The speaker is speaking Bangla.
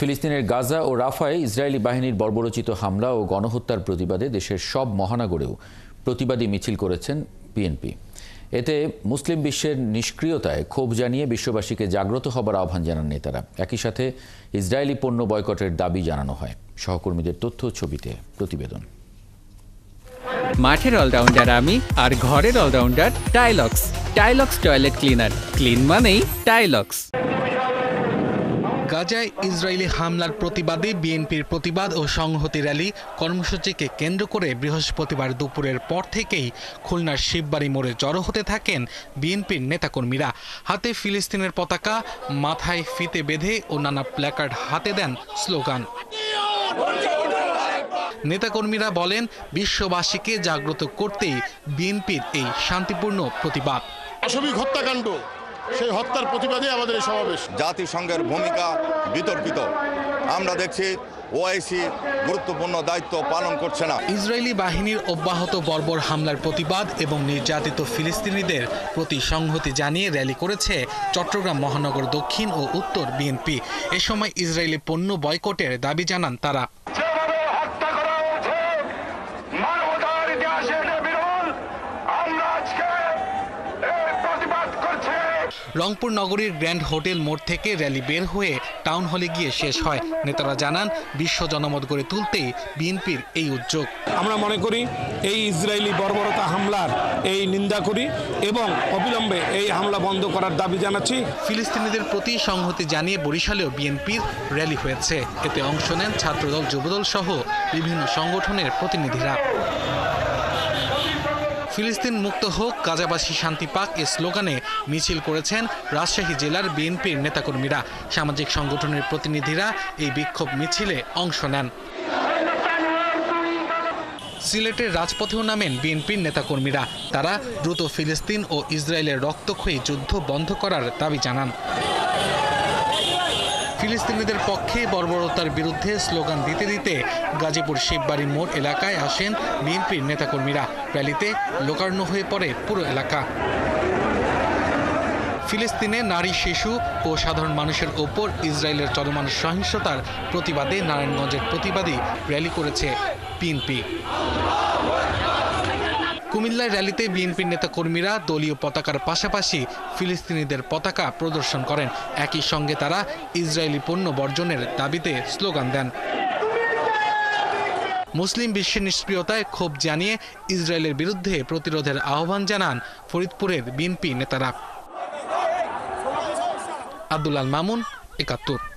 ফিলিস্তিনের গাজা ও রাফায় ইসরায়েলি বাহিনীর বর্বরচিত হামলা ও গণহত্যার প্রতিবাদে দেশের সব মহানগরেও প্রতিবাদী মিছিল করেছেন বিএনপি। এতে মুসলিম বিশ্বের নিষ্ক্রিয়তায় ক্ষোভ জানিয়ে বিশ্ববাসীকে জাগ্রত হবার আহ্বান জানান নেতারা। একই সাথে ইসরায়েলি পণ্য বয়কটের দাবি জানানো হয়। সহকর্মীদের তথ্য, ছবিতে প্রতিবেদন। মাঠের অলরাউন্ডার আমি আর ঘরের allrounder Tylox. Tylox toilet cleaner. Clean মানেই টাইলক্স। গাজায় ইসরায়েলি হামলার প্রতিবাদে বিএনপির প্রতিবাদ ও সংহতি র্যালি কর্মসূচিকে কেন্দ্র করে বৃহস্পতিবার দুপুরের পর থেকেই খুলনার শিববাড়ি মোড়ে জড়ো হতে থাকেন বিএনপির নেতাকর্মীরা। হাতে ফিলিস্তিনের পতাকা, মাথায় ফিতে বেঁধে ও নানা প্ল্যাকার্ড হাতে দেন স্লোগান। নেতাকর্মীরা বলেন, বিশ্ববাসীকে জাগ্রত করতেই বিএনপির এই শান্তিপূর্ণ প্রতিবাদ। পাশবিক হত্যাকাণ্ড। সেই হত্যার প্রতিবাদে আমাদের এই সমাবেশ। জাতিসংঘের ভূমিকা বিতর্কিত। আমরা দেখছি ওআইসি গুরুত্বপূর্ণ দায়িত্ব পালন করছে না। ইসরায়েলি বাহিনীর অব্যাহত বর্বর হামলার প্রতিবাদ এবং নির্যাতিত ফিলিস্তিনিদের প্রতি সংহতি জানিয়ে র্যালি করেছে চট্টগ্রাম মহানগর দক্ষিণ ও উত্তর বিএনপি। এ সময় ইসরায়েলি পণ্য বয়কটের দাবি জানান তারা। রংপুর নগরীর গ্র্যান্ড হোটেল মোড় থেকে র্যালি বের হয়ে টাউন হলে গিয়ে শেষ হয়। নেতারা জানান বিশ্ব জনমত গড়ে তুলতেই বিএনপির এই উদ্যোগ। আমরা মনে করি এই ইসরায়েলি বর্বরতা হামলার এই নিন্দা করি এবং অবিলম্বে এই হামলা বন্ধ করার দাবি জানাচ্ছি। ফিলিস্তিনিদের প্রতি সংহতি জানিয়ে বরিশালেও বিএনপির র্যালি হয়েছে। এতে অংশ নেন ছাত্রদল যুবদল সহ বিভিন্ন সংগঠনের প্রতিনিধিরা। ফিলিস্তিন মুক্ত হোক, গাজাবাসী শান্তি পাক এ স্লোগানে মিছিল করেছেন রাজশাহী জেলার বিএনপির নেতাকর্মীরা। সামাজিক সংগঠনের প্রতিনিধিরা এই বিক্ষোভ মিছিলে অংশ নেন। সিলেটের রাজপথেও নামেন বিএনপির নেতাকর্মীরা। তারা দ্রুত ফিলিস্তিন ও ইসরায়েলের রক্তক্ষয়ী যুদ্ধ বন্ধ করার দাবি জানান। ফিলিস্তিনিদের পক্ষে বর্বরতার বিরুদ্ধে স্লোগান দিতে দিতে গাজীপুর শিববাড়ি মোড় এলাকায় আসেন বিএনপির নেতাকর্মীরা। র্যালিতে লোকার্ণ হয়ে পড়ে পুরো এলাকা। ফিলিস্তিনে নারী শিশু ও সাধারণ মানুষের ওপর ইসরায়েলের চলমান সহিংসতার প্রতিবাদে নারায়ণগঞ্জের প্রতিবাদী র্যালি করেছে বিএনপি। কুমিল্লার র্যালিতে বিএনপির নেতাকর্মীরা দলীয় পতাকার পাশাপাশি ফিলিস্তিনিদের পতাকা প্রদর্শন করেন। একই সঙ্গে তারা ইসরায়েলি পণ্য বর্জনের দাবিতে স্লোগান দেন। মুসলিম বিশ্বের নিষ্ক্রিয়তায় ক্ষোভ জানিয়ে ইসরায়েলের বিরুদ্ধে প্রতিরোধের আহ্বান জানান ফরিদপুরের বিএনপি নেতারা। আব্দুল্লাল মামুন, একাত্তর।